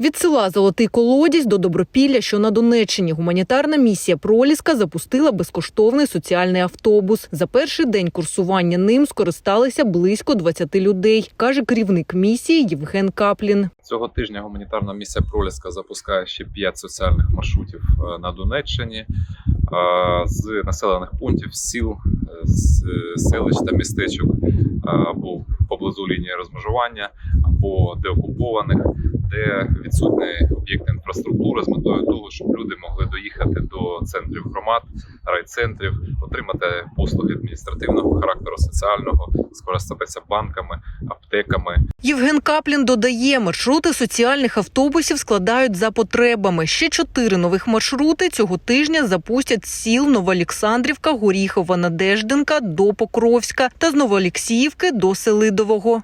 Від села Золотий Колодязь до Добропілля, що на Донеччині, гуманітарна місія Проліска запустила безкоштовний соціальний автобус. За перший день курсування ним скористалися близько 20 людей, каже керівник місії Євген Каплін. Цього тижня гуманітарна місія Проліска запускає ще 5 соціальних маршрутів е, на Донеччині е, з населених пунктів, сіл, е, селищ та містечок або поблизу лінії розмежування, або деокупованих, де відсутні об'єкти інфраструктури з метою того, щоб люди могли доїхати до центрів громад, райцентрів, отримати послуги адміністративного характеру, соціального, скористатися банками, аптеками, Євген Каплін додає, маршрути соціальних автобусів складають за потребами. Ще чотири нових маршрути цього тижня запустять з сіл Новоолександрівка, Горіхова, Надеждинка до Покровська та з Новоолексіївки до Селидового.